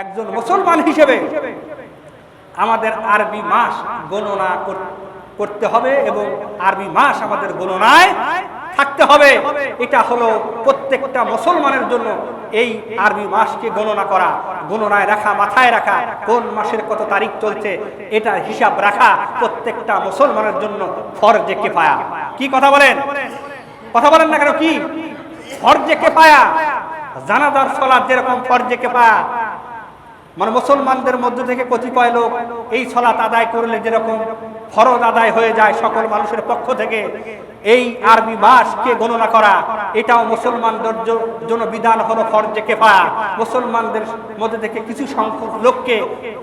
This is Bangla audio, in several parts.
একজন মুসলমান হিসেবে আমাদের আরবি মাস গণনা কর- করতে হবে এবং আরবি মাস আমাদের গণনায় থাকতে হবে। এটা হলো প্রত্যেকটা মুসলমানের জন্য এই আরবি মাসকে গণনা করা, গণনায় রাখা, মাথায় রাখা, কোন মাসের কত তারিখ চলছে, এটা হিসাব রাখা প্রত্যেকটা মুসলমানের জন্য ফরজে কেফায়া। কি কথা বলেন? কথা বলেন না কেন কি? ফরজে কেফায়া। জানাজার সলাদ যেরকম ফরজে কেফায়া মানে মুসলমানদের মধ্যে থেকে কতিপয় লোক এই সলাত আদায় করলে যেরকম ফরজ আদায় হয়ে যায় সকল মানুষের পক্ষ থেকে, এই আরবি মাসকে গণনা করা, এটাও মুসলমানদের জন্য বিধান হলো ফরজে কেফায়া মুসলমানদের মধ্যে থেকে কিছু সংখ্যক লোককে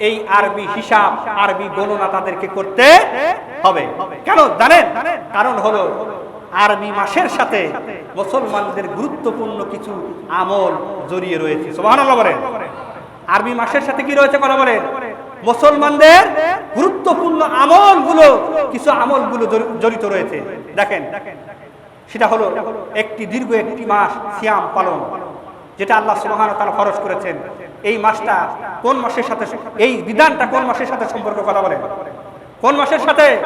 এই আরবি হিসাব, আরবি গণনা তাদেরকে করতে হবে। কেন? জানেন? কারণ হলো আরবি মাসের সাথে মুসলমানদের গুরুত্বপূর্ণ কিছু আমল জড়িয়ে রয়েছে। সুবহানাল্লাহ বলেন। আরবি মাসের সাথে কি রয়েছে কথা বলেন? মুসলমানদের গুরুত্বপূর্ণ আমলগুলো, কিছু আমলগুলো জড়ি- জড়িত রয়েছে। দেখেন, সেটা হলো একটি দীর্ঘ একটি মাস সিয়াম পালন, যেটা আল্লাহ ওয়া তাআলা ফরজ করেছেন। এই মাসটা কোন মাসের সাথে এই বিধানটা কোন মাসের সাথে সম্পর্ক কথা বলেন? কোন মাসের সাথে?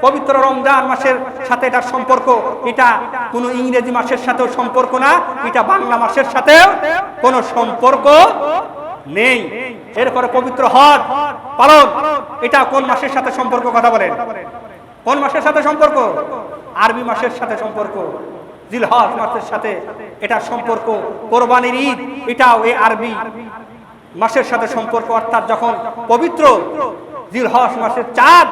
পবিত্র রমজান মাসের সাথে এটার সম্পর্ক, এটা কোনো ইংরেজি মাসের সাথেও সম্পর্ক না, এটা বাংলা মাসের সাথেও কোনো সম্পর্ক নেই। এরপরে পবিত্র হজ পালন। এটা কোন মাসের সাথে সম্পর্ক কথা বলেন? কোন মাসের সাথে সম্পর্ক? আরবি মাসের সাথে সম্পর্ক। জিলহজ মাসের সাথে এটা সম্পর্ক। কোরবানির ঈদ, এটাও এই আরবি মাসের সাথে সম্পর্ক। অর্থাৎ যখন পবিত্র জিলহজ মাসের চাঁদ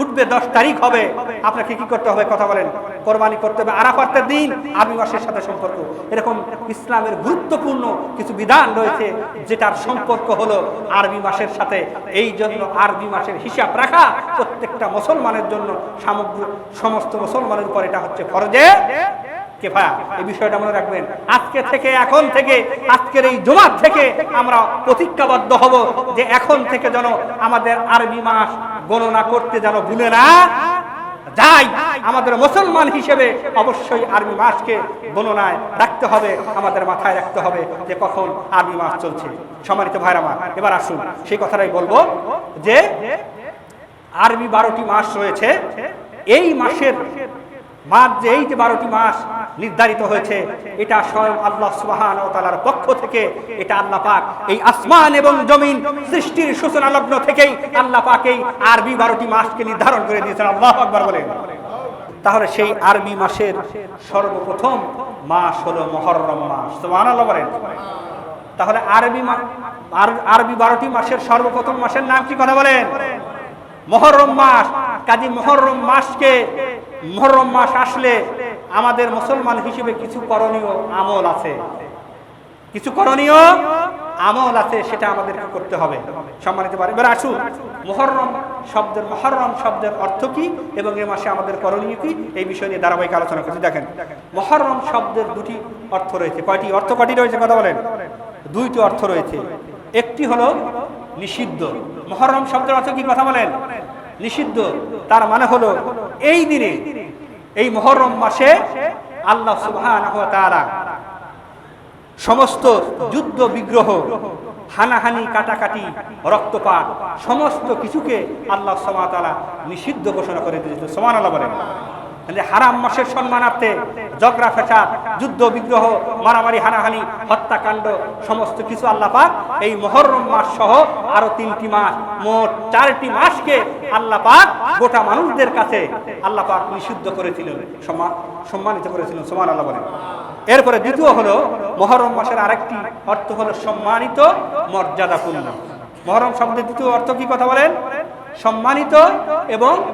উঠবে দশ তারিখ হবে। আপনাকে কি করতে হবে কথা বলেন। কোরবানি করতে হবে আরাফাতের দিন আরবি মাসের সাথে সম্পর্ক। এরকম ইসলামের গুরুত্বপূর্ণ কিছু বিধান রয়েছে যেটার সম্পর্ক হলো আরবি মাসের সাথে। এই জন্য আরবি মাসের হিসাব রাখা প্রত্যেকটা মুসলমানের জন্য সামগ্র সমস্ত মুসলমানের উপর এটা হচ্ছে ফরজে কেফায়া এই বিষয়টা মনে রাখবেন। আজকে থেকে, এখন থেকে, আজকের এই জমাত থেকে আমরা প্রতিজ্ঞাবদ্ধ হব যে এখন থেকে যেন আমাদের আরবি মাস গণনা করতে যেন ভুলে না যাই, আমাদের মুসলমান হিসেবে অবশ্যই আর্মি মাসকে গণনায় রাখতে হবে, আমাদের মাথায় রাখতে হবে যে কখন আর্মি মাস চলছে। সম্মানিত ভাইরা মা এবার আসুন, সেই কথাটাই বলব যে আরবি বারোটি মাস রয়েছে। এই মাসের মাস যে এই যে বারোটি মাস নির্ধারিত হয়েছে, এটা স্বয়ং আল্লাহ সুবাহান ও তালার পক্ষ থেকে, এটা আল্লাহ পাক এই আসমান এবং জমিন সৃষ্টির সূচনা লগ্ন থেকেই আল্লাহ পাক এই আরবি বারোটি মাসকে নির্ধারণ করে দিয়েছেন। আল্লাহ আকবার বলেন। তাহলে সেই আরবি মাসের সর্বপ্রথম মাস হলো মহরম মাস। সুবহানাল্লাহ বলেন। তাহলে আরবি আরবি বারোটি মাসের সর্বপ্রথম মাসের নাম কি কথা বলেন? মহরম মাস। কাজী মহরম মাসকে মহরম মাস আসলে আমাদের মুসলমান হিসেবে কিছু করণীয় আমল আছে। কিছু করণীয় আমল আছে, সেটা আমাদেরকে করতে হবে। সম্মানিত পারে এবার আসুন। মহরম শব্দের মহরম শব্দের অর্থ কি এবং এ মাসে আমাদের করণীয় কি? এই বিষয় নিয়ে ধারাবাহিক আলোচনা করছি। দেখেন, মহরম শব্দের দুটি অর্থ রয়েছে। কয়টি? অর্থ কয়টি রয়েছে? কথা বলেন। দুইটি অর্থ রয়েছে। একটি হলো নিষিদ্ধ। মহরম শব্দের অর্থ কি? কথা বলেন। নিষিদ্ধ। তার মানে হলো এই দিনে, এই মহরম মাসে আল্লাহ সুবহানাহু সমস্ত যুদ্ধ বিগ্রহ, হানাহানি, কাটাকাটি, রক্তপাত সমস্ত কিছুকে আল্লাহ সমাতালা নিষিদ্ধ ঘোষণা করে দিয়েছিল সমান আল্লাহ বলেন হারাম মাসের সম্মানার্থে জগরা ফেসাদ যুদ্ধ বিগ্রহ, মারামারি, হানাহানি, হত্যাকাণ্ড সমস্ত কিছু আল্লাহ পাক এই মহরম মাস সহ আরও তিনটি মাস, মোট চারটি মাসকে আল্লাহ পাক গোটা মানুষদের কাছে আল্লাহ পাক নিষিদ্ধ করেছিলেন সম্মান- সম্মানিত করেছিলেন সমান আল্লাহ বলেন। এরপরে দ্বিতীয় হলো, মহরম মাসের আরেকটি অর্থ হলো সম্মানিত মর্যাদাপূর্ণ। মহরম শব্দের দ্বিতীয় অর্থ কি কথা বলেন? সম্মানিত এবং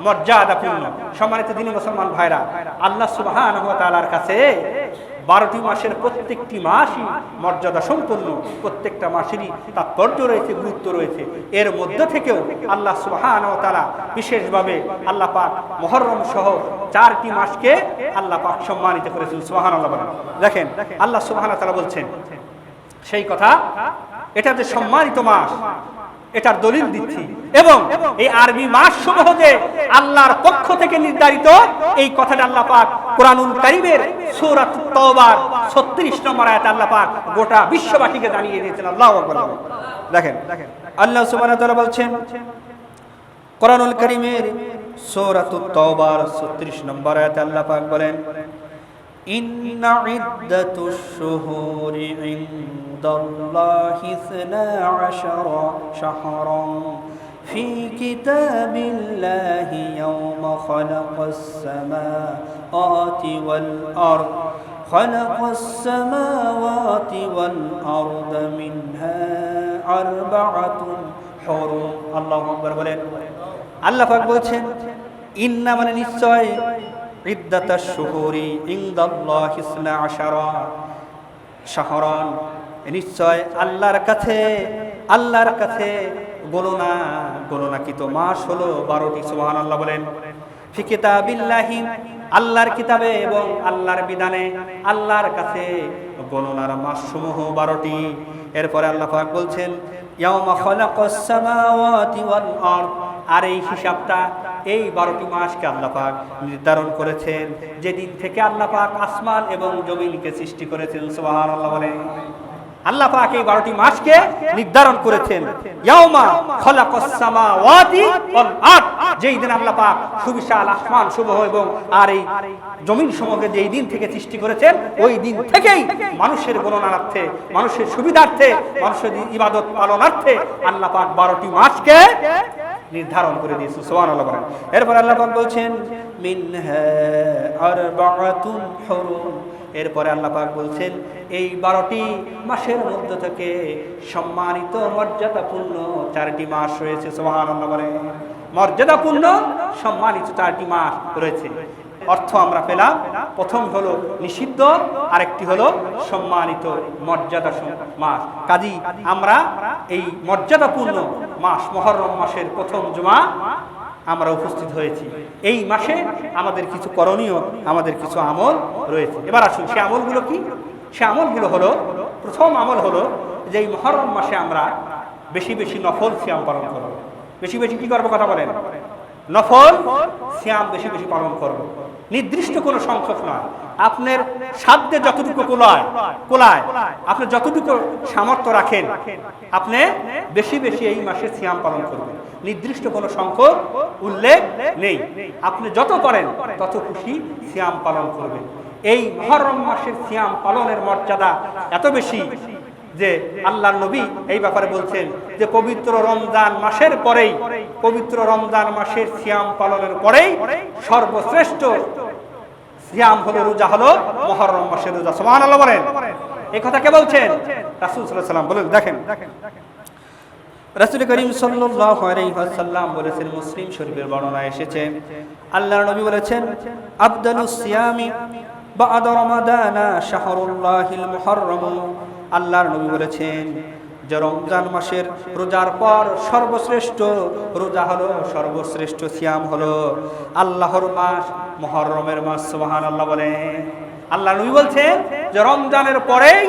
মর্যাদাপূর্ণ। সম্মানিত দিনী মুসলমান ভাইরা, আল্লাহ তালার কাছে বারোটি মাসের প্রত্যেকটি মাসই মর্যাদা সম্পন্ন, প্রত্যেকটা মাসেরই তাৎপর্য রয়েছে, গুরুত্ব রয়েছে। এর মধ্য থেকেও আল্লাহ সুবহান ও তালা বিশেষভাবে আল্লাহ পাক মহরম সহ চারটি মাসকে আল্লাহ পাক সম্মানিত করেছেন সুবহান আল্লাহ দেখেন, আল্লাহ সুবহান তালা বলছেন, সেই কথা, এটা যে সম্মানিত মাস এটার দলিল দিচ্ছি। এবং এই আরবি মাস সমূহ যে আল্লাহর পক্ষ থেকে নির্ধারিত, এই কথাটা আল্লাহ পাক কোরআনুল কারিমের সূরাত তওবার 36 নম্বর আয়াতে আল্লাহ পাক গোটা বিশ্ববাসীকে জানিয়ে দিয়েছেন। আল্লাহু আকবার। দেখেন, আল্লাহ সুবহানাহু ওয়া তাআলা বলছেন, কোরআনুল কারীমের সূরাতুত তাওবার 36 নম্বর আয়াতে আল্লাহ পাক বলেন إن عدة الشهور عند الله اثنا عشر شهرا في كتاب الله يوم خلق السماوات والأرض خلق السماوات والأرض منها أربعة حرم الله أكبر বলেন আল্লাহ পাক বলছেন ইন্না মানে নিশ্চয় নিশ্চয় আল্লাহর কাছে আল্লাহর কাছে গণনা গণনাকৃত মাস হলো বারোটি সুবহান আল্লাহ বলেন। ফি কিতাবিল্লাহি, আল্লাহর কিতাবে এবং আল্লাহর বিধানে আল্লাহর কাছে গণনার মাসসমূহ বারোটি। এরপরে আল্লাহ বলছেন আর এই হিসাবটা এই বারোটি মাসকে আল্লাহ পাক নির্ধারণ করেছেন। যেদিন থেকে আল্লাহ পাক আসমান এবং জমিনকে সৃষ্টি করেছেন সুবহান আল্লাহ বলে আল্লাহ পাক এই বারোটি মাসকে নির্ধারণ করেছেন। যেই সুবিশাল আসমান সমূহ এবং আর এই জমিন সমূহকে যেই দিন থেকে সৃষ্টি করেছেন, ওই দিন থেকেই মানুষের গণনার্থে, মানুষের সুবিধার্থে, মানুষের ইবাদত পালনার্থে আল্লাহ বারোটি মাসকে নির্ধারণ করে দিয়েছে সোহান আল্লাহ বলেন। এরপর আল্লাহ পাক বলছেন এরপরে আল্লাহ পাক বলছেন, এই বারোটি মাসের মধ্য থেকে সম্মানিত মর্যাদাপূর্ণ চারটি মাস রয়েছে সোহান আল্লাহ বলেন। মর্যাদাপূর্ণ, সম্মানিত চারটি মাস রয়েছে। অর্থ আমরা পেলাম। প্রথম হলো নিষিদ্ধ, আরেকটি হলো সম্মানিত মর্যাদা মাস। কাজী, আমরা এই মর্যাদাপূর্ণ মাস, মহরম মাসের প্রথম জমা আমরা উপস্থিত হয়েছি। এই মাসে আমাদের কিছু করণীয়, আমাদের কিছু আমল রয়েছে। এবার আসুন, সে আমলগুলো কি? সে আমলগুলো হলো, প্রথম আমল হলো যে এই মহরম মাসে আমরা বেশি বেশি নফল সিয়াম পালন করব। বেশি বেশি কি করব, কথা বলেন? নফল সিয়াম বেশি বেশি পালন করব। নির্দিষ্ট কোনো সংখ্যক নয়। আপনার সাধ্যে যতটুকু কোলায় কোলায়, আপনি যতটুকু সামর্থ্য রাখেন, আপনি বেশি বেশি এই মাসে সিয়াম পালন করবেন। নির্দিষ্ট কোনো সংখ্যক উল্লেখ নেই। আপনি যত করেন, তত খুশি সিয়াম পালন করবেন। এই মহরম মাসের সিয়াম পালনের মর্যাদা এত বেশি যে আল্লাহ নবী এই ব্যাপারে বলছেন যে পবিত্র রমজান মাসের পরেই, পবিত্র রমজান মাসের সিয়াম পালনের পরেই সর্বশ্রেষ্ঠ সিয়াম হলো রোজা হলো মহরম মাসের রোজা। সমান আল্লাহ বলেন। এই কথা কে বলছেন? রাসুল সাল্লাম বলেন, দেখেন। রাসুল করিম ওয়াসাল্লাম বলেছেন, মুসলিম শরীফের বর্ণনা এসেছে, আল্লাহর নবী বলেছেন আফদালুস সিয়ামি বা'দ রমাদানা শাহরুল্লাহিল মুহররম। আল্লাহর নবী বলেছেন যে রমজান মাসের রোজার পর সর্বশ্রেষ্ঠ রোজা হলো সর্বশ্রেষ্ঠ সিয়াম হলো আল্লাহর মাস, মহরমের মাস সুবহান আল্লাহ বলেন। আল্লাহ নবী বলছেন যে রমজানের পরেই,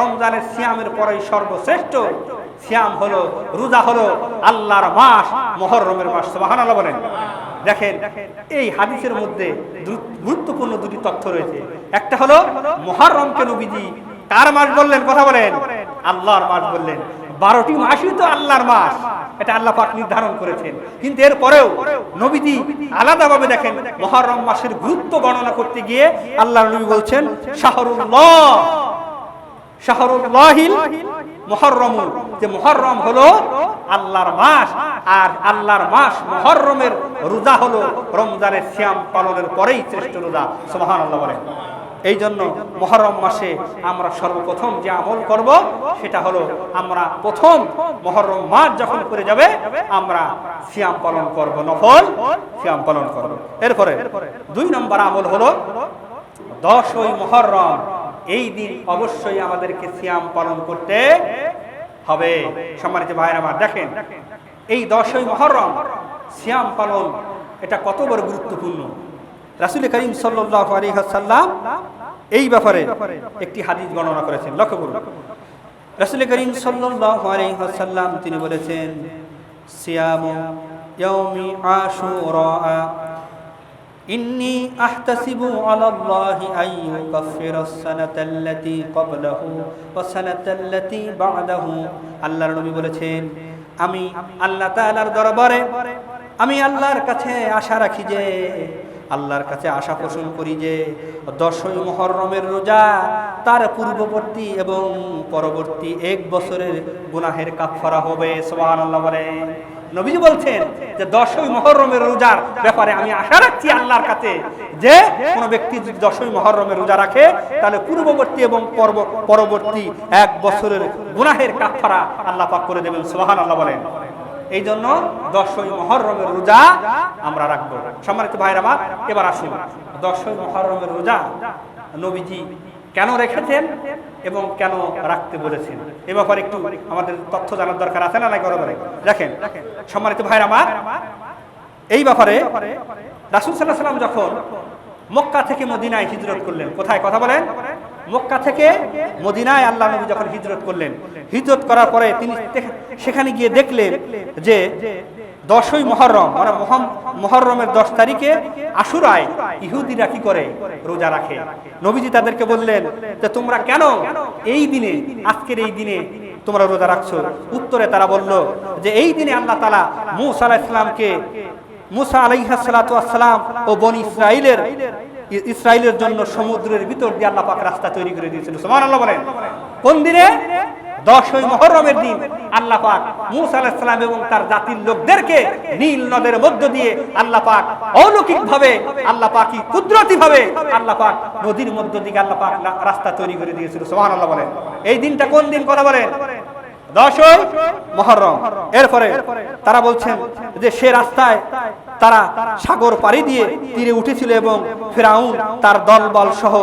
রমজানের সিয়ামের পরেই সর্বশ্রেষ্ঠ সিয়াম হলো, রোজা হলো আল্লাহর মাস, মহরমের মাস সুবহান আল্লাহ বলেন। দেখেন, এই হাদিসের মধ্যে গুরুত্বপূর্ণ দুটি তথ্য রয়েছে। একটা হলো মহরমকে নবীজি কার মাস বললেন? কথা বলেন। আল্লাহর মাস বললেন। বারোটি মাসই তো আল্লাহর মাস। এটা আল্লাহ পাক নির্ধারণ করেছেন। কিন্তু এর পরেও নবীজি আলাদাভাবে দেখেন, মহরম মাসের গুরুত্ব গণনা করতে গিয়ে আল্লাহর নবী বলছেন, শাহরুল্লাহ, শাহরুল্লাহিল মুহররমুল যে মুহররম হলো আল্লাহর মাস, আর আল্লাহর মাস মুহররমের রোজা হলো রমজানের সিয়াম পালনের পরেই শ্রেষ্ঠ রোজা। সুবহানাল্লাহ বলেন। এই জন্য মহরম মাসে আমরা সর্বপ্রথম যে আমল করব, সেটা হলো আমরা প্রথম মহরম মাস যখন করে যাবে, আমরা সিয়াম পালন করব, নফল সিয়াম পালন করব। এরপরে দুই নম্বর আমল হলো দশই মহরম, এই দিন অবশ্যই আমাদেরকে সিয়াম পালন করতে হবে। সম্মানিত ভাইয়ের আমার, দেখেন, এই দশই মহরম সিয়াম পালন এটা কত বড় গুরুত্বপূর্ণ? রাসুল করিম সাল্লাহ আলিহাসাল্লাম এই ব্যাপারে একটি হাদিস গণনা করেছেন লক্ষ্য করুন রাসুল করিম সাল্লাহ আলিহাসাল্লাম তিনি বলেছেন সিয়াম ইয়াউমি আশুরা إني أحتسب على الله أن يكفر السنة التي قبله والسنة التي بعده আল্লাহর নবী বলেছেন আমি আল্লাহ তাআলার দরবারে আমি আল্লাহর কাছে আশা রাখি যে আল্লাহর কাছে আশা পোষণ করি যে দশই মহরমের রোজা তার পূর্ববর্তী এবং পরবর্তী এক বছরের গুনাহের কাফারা হবে, সুবহানাল্লাহ বলেন নবীজি বলছেন যে দশই মহরমের রোজার ব্যাপারে আমি আশা রাখছি আল্লাহর কাছে যে কোনো ব্যক্তি যদি দশই মহরমের রোজা রাখে, তাহলে পূর্ববর্তী এবং পর্ব, পরবর্তী এক বছরের গুনাহের কাফারা আল্লাহ পাক করে দেবেন সোহান আল্লাহ বলেন। এই জন্য দশই মহরমের রোজা আমরা রাখব। সম্মানিত ভাইরা আমার, এবার আসুন। দশই মহরমের রোজা নবীজি কেন রেখেছেন এবং কেন রাখতে বলেছেন? এ ব্যাপারে একটু আমাদের তথ্য জানার দরকার আছে না নাই বলে দেখেন, সম্মানিত ভাইরা আমার, এই ব্যাপারে রাসুল সাল্লাহ সাল্লাম যখন মক্কা থেকে মদিনায় হিজরত করলেন, কোথায়? কথা বলেন। মক্কা থেকে মদিনায় আল্লাহ নবী যখন হিজরত করলেন, হিজরত করার পরে তিনি সেখানে গিয়ে দেখলেন যে দশই মহরম মানে মহরমের দশ তারিখে আশুরায় ইহুদিরা কি করে? রোজা রাখে। নবীজি তাদেরকে বললেন যে তোমরা কেন এই দিনে, আজকের এই দিনে তোমরা রোজা রাখছো? উত্তরে তারা বলল যে, এই দিনে আল্লাহ তালা মুসা আলাহ ইসলামকে মুসা আলাইহাসালাম ও বনি ইসরায়েলের ই- ইসরায়েলের জন্য সমুদ্রের ভিতর দিয়ে আল্লাহ পাক রাস্তা তৈরি করে দিয়েছিল। সুমান আল্লাহ বলেন। কোন দিনে? দশই মহরমের দিন আল্লাহ পাক মুসা আলাইহিস এবং তার জাতির লোকদেরকে নীল নদের মধ্য দিয়ে আল্লাহ পাক অলৌকিক ভাবে আল্লাহ পাকি কুদরতি ভাবে আল্লাহ পাক নদীর মধ্য দিকে আল্লাহ পাক রাস্তা তৈরি করে দিয়েছিল। সুবহানাল্লাহ বলেন। এই দিনটা কোন দিন কথা বলেন? দশই মহরম। এরপরে তারা বলছেন যে সে রাস্তায় তারা সাগর পাড়ি দিয়ে তীরে উঠেছিল এবং ফেরাউন তার দলবল সহ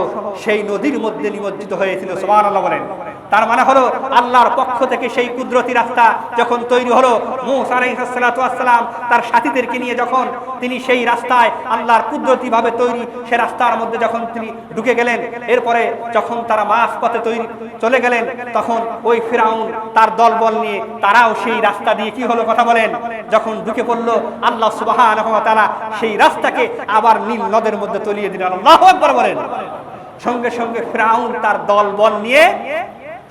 সেই নদীর মধ্যে নিমজ্জিত হয়েছিল। সোমান আল্লাহ বলেন। তার মানে হলো আল্লাহর পক্ষ থেকে সেই কুদরতি রাস্তা যখন তৈরি হলো, মুসা আলাইহিসসালাম তার সাথীদেরকে নিয়ে যখন তিনি সেই রাস্তায় আল্লাহর কুদরতি ভাবে তৈরি, সে রাস্তার মধ্যে যখন তিনি ঢুকে গেলেন, এরপরে যখন তারা মাছ পথে তৈরি চলে গেলেন, তখন ওই ফিরাউন তার দলবল নিয়ে তারাও সেই রাস্তা দিয়ে কি হলো কথা বলেন? যখন ঢুকে পড়ল, আল্লাহ ওয়া তাআলা সেই রাস্তাকে আবার নীল নদের মধ্যে তলিয়ে দিলেন। আল্লাহু আকবার বলেন। সঙ্গে সঙ্গে ফিরাউন তার দলবল নিয়ে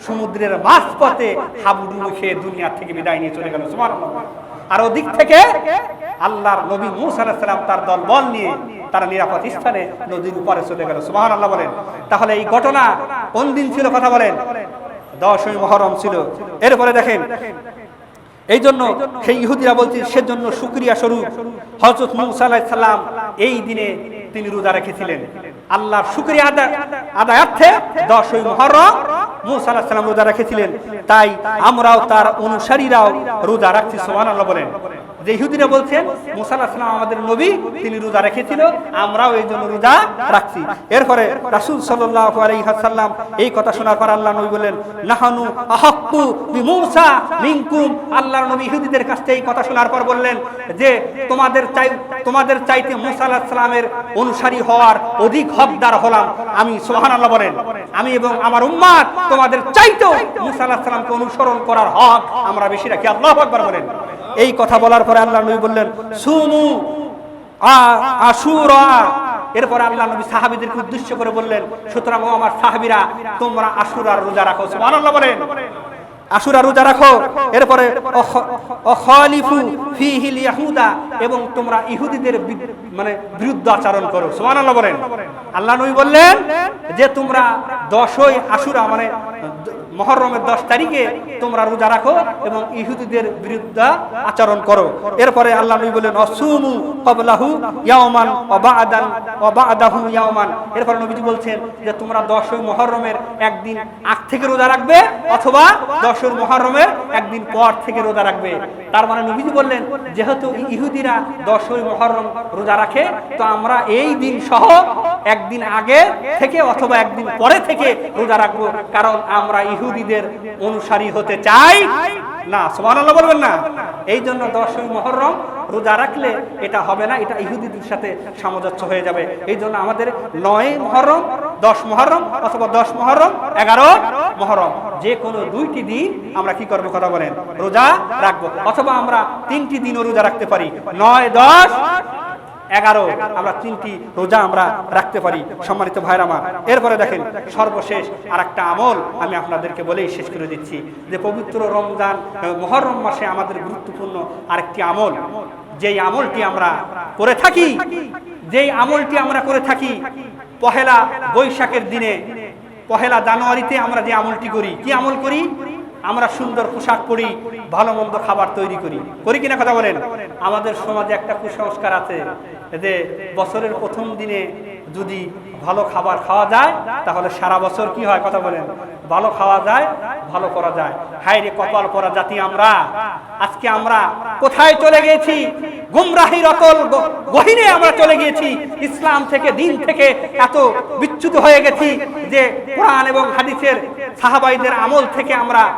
সমুদ্রের মাঝপথে হাবুডুবু খেয়ে দুনিয়া থেকে বিদায় নিয়ে চলে গেল, সুবহানাল্লাহ। আর ওদিক থেকে আল্লাহর নবী মুসা আলাইহিস সালাম তার দল বল নিয়ে তারা নিরাপদ স্থানে নদীর উপরে চলে গেল সুবহান আল্লাহ বলেন। তাহলে এই ঘটনা কোন দিন ছিল কথা বলেন? দশই মহরম ছিল। এরপরে দেখেন, এই জন্য সেই ইহুদিরা বলছে, সেজন্য শুক্রিয়া স্বরূপ হজরত মুসা আলাইহিস এই দিনে তিনি রোজা রেখেছিলেন। আল্লাহর আদায় আদায়ার্থে দশই মহরম মুসা সালাম রোজা রেখেছিলেন। তাই আমরাও তার অনুসারীরাও রোজা রাখছি সুবহানাল্লাহ বলেন। যে ইহুদিরা বলছেন মুসা আলাইহিস সালাম আমাদের নবী, তিনি রোজা রেখেছিল, আমরাও এই জন্য রোজা রাখছি। এরপরে রাসূল আলাইহি এই কথা শোনার পর আল্লাহ নবী বললেন, নাহানু আহাক্কু বিমূসা মিনকুম। আল্লাহর নবী ইহুদিদের কাছ থেকে এই কথা শোনার পর বললেন যে, তোমাদের চাই, তোমাদের চাইতে মুসা আলাইহিস সালামের অনুসারী হওয়ার অধিক হকদার হলাম। আমি, সুবহানাল্লাহ বলেন, আমি এবং আমার উম্মাত তোমাদের চাইতেও মুসা আলাইহিস সালামকে অনুসরণ করার হক আমরা বেশি রাখি। আল্লাহ আকবার বলেন। এই কথা বলার পরে আল্লাহ নবী বললেন সুমু এরপরে আল্লাহ নবী উদ্দেশ্য করে বললেন, সুতরাং ও আমার সাহাবীরা, তোমরা রোজা রাখো। বলেন। রোজা রাখো। এরপরে এবং তোমরা ইহুদিদের মানে বিরুদ্ধ আচরণ করো। সুবহানাল্লাহ বলেন। আল্লাহ নবী বললেন যে, তোমরা দশই আশুরা মানে মহরমের দশ তারিখে তোমরা রোজা রাখো এবং ইহুদিদের বিরুদ্ধে আচরণ করো। এরপরে আল্লাহ নবী বললেন, অসুমু কবলাহু ইয়াওমান অবাদান অবাদাহু ইয়াওমান। এরপরে নবীজি বলছেন যে, তোমরা দশই মহরমের একদিন আগ থেকে রোজা রাখবে অথবা দশই মহরমের একদিন পর থেকে রোজা রাখবে। তার মানে নবীজি বললেন, যেহেতু ইহুদিরা দশই মহরম রোজা রাখে, তো আমরা এই দিন সহ একদিন আগে থেকে অথবা একদিন পরে থেকে রোজা রাখব। কারণ আমরা ইহুদিদের অনুসারী হতে চাই? না, সুবহানাল্লাহ বলবেন না। এই জন্য দশই মহরম রোজা রাখলে এটা হবে না, এটা ইহুদিদের সাথে সামঞ্জস্য হয়ে যাবে। এই জন্য আমাদের নয় মহরম, দশ মহরম অথবা দশ মহরম, এগারো মহরম। যে কোনো দুইটি দিন আমরা কি করব কথা বলেন? রোজা রাখব। অথবা আমরা তিনটি দিনও রোজা রাখতে পারি। নয়, দশ এগারো, আমরা তিনটি রোজা আমরা রাখতে পারি, সম্মানিত ভাইরা আমার। এরপরে দেখেন, সর্বশেষ আর একটা আমল আমি আপনাদেরকে বলেই শেষ করে দিচ্ছি। যে পবিত্র রমজান মহরম মাসে আমাদের গুরুত্বপূর্ণ আরেকটি আমল। যেই আমলটি আমরা করে থাকি, যেই আমলটি আমরা করে থাকি, পহেলা বৈশাখের দিনে, পহেলা জানুয়ারিতে আমরা যে আমলটি করি, কি আমল করি? আমরা সুন্দর পোশাক পরি, ভালো মন্দ খাবার তৈরি করি। করি কিনা কথা বলেন? আমাদের সমাজে একটা কুসংস্কার আছে যে বছরের প্রথম দিনে যদি ভালো খাবার খাওয়া যায়, তাহলে সারা বছর কি হয় কথা বলেন? ভালো খাওয়া যায়, ভালো করা যায়। হাই রে কপাল করা জাতি আমরা। আজকে আমরা কোথায় চলে গেছি গুমরাহির অতল গ- গহীনে আমরা চলে গিয়েছি। ইসলাম থেকে, দিন থেকে এত বিচ্যুত হয়ে গেছি যে কোরআন এবং হাদিসের সাহাবাইদের আমল থেকে আমরা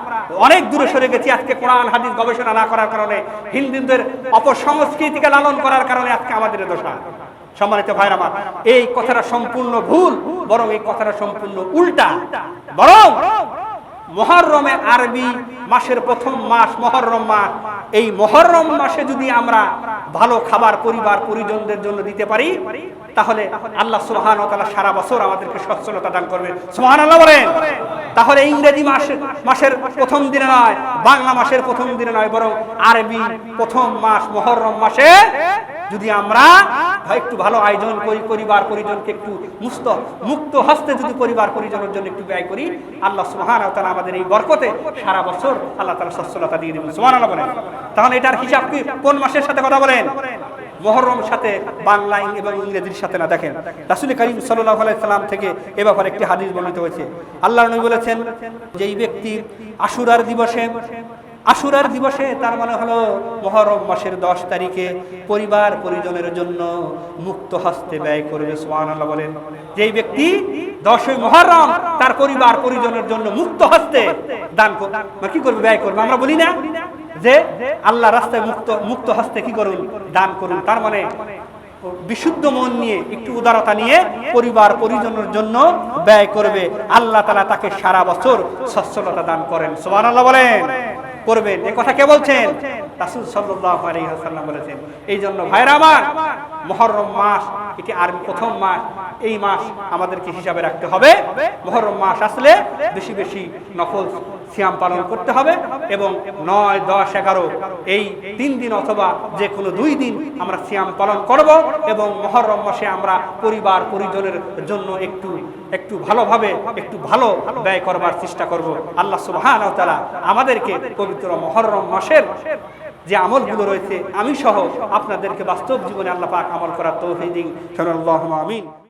অনেক দূরে সরে গেছি। আজকে কোরআন, হাদিস গবেষণা না করার কারণে, হিন্দুদের অপসংস্কৃতিকে লালন করার কারণে আজকে আমাদের দোষা সম্মানিত ভাই আমার, এই কথাটা সম্পূর্ণ ভুল, বরং এই কথাটা সম্পূর্ণ উল্টা। বরং মহরমে আরবি মাসের প্রথম মাস, মহরম মাস। এই মহরম মাসে যদি আমরা ভালো খাবার পরিবার, পরিজনদের জন্য দিতে পারি, তাহলে আল্লাহ তাআলা সারা বছর আমাদেরকে সচ্ছলতা দান করবে সুবহান আল্লাহ বলেন। তাহলে ইংরেজি মাস, মাসের প্রথম দিনে নয়, বাংলা মাসের প্রথম দিনে নয়, বরং আরবি প্রথম মাস, মহরম মাসে যদি আমরা একটু ভালো আয়োজন করি, পরিবার পরিজনকে একটু মুস্ত মুক্ত হস্তে যদি পরিবার পরিজনের জন্য একটু ব্যয় করি, আল্লাহ সুহান তালা আমাদের এই বরকতে সারা বছর আল্লাহ তালা সচ্ছলতা দিয়ে দেবেন। সুহান আল্লাহ বলেন। তাহলে এটার হিসাব কি? কোন মাসের সাথে কথা বলেন? মহরম সাথে, বাংলা এবং ইংরেজির সাথে না? দেখেন, রাসুল করিম সাল্লাম থেকে এ ব্যাপারে একটি হাদিস বর্ণিত হয়েছে। আল্লাহ নবী বলেছেন, যেই ব্যক্তি আশুরার দিবসে আশুরার দিবসে, তার মানে হলো মহরম মাসের দশ তারিখে পরিবার পরিজনের জন্য মুক্ত হস্তে ব্যয় করবে সোহান আল্লাহ বলেন। যেই ব্যক্তি দশই মহরম তার পরিবার পরিজনের জন্য মুক্ত হস্তে দান মানে কি করবে, ব্যয় করবে? আমরা বলি না যে আল্লাহ রাস্তায় মুক্ত মুক্ত হস্তে কি করুন? দান করুন। তার মানে বিশুদ্ধ মন নিয়ে, একটু উদারতা নিয়ে পরিবার পরিজনের জন্য ব্যয় করবে। আল্লাহ তালা তাকে সারা বছর সচ্ছলতা দান করেন সোমান আল্লাহ বলেন। করবেন। এ কথা কে বলছেন? রাসুল ওয়াসাল্লাম বলেছেন। এই জন্য ভাইরা আমার, মহরম মাস, এটি আর প্রথম মাস, এই মাস আমাদেরকে হিসাবে রাখতে হবে। মহরম মাস আসলে বেশি বেশি নফল সিয়াম পালন করতে হবে এবং নয়, দশ, এগারো এই তিন দিন অথবা যে কোনো দুই দিন আমরা সিয়াম পালন করব এবং মহরম মাসে আমরা পরিবার, পরিজনের জন্য একটু একটু ভালোভাবে একটু ভালো ব্যয় করবার চেষ্টা করব। আল্লাহ সুবহান তাআলা আমাদেরকে পবিত্র মহরম মাসের যে আমলগুলো রয়েছে, আমি সহ আপনাদেরকে বাস্তব জীবনে আল্লাহ পাক আমল করার তৌফিক দিন। আমিন।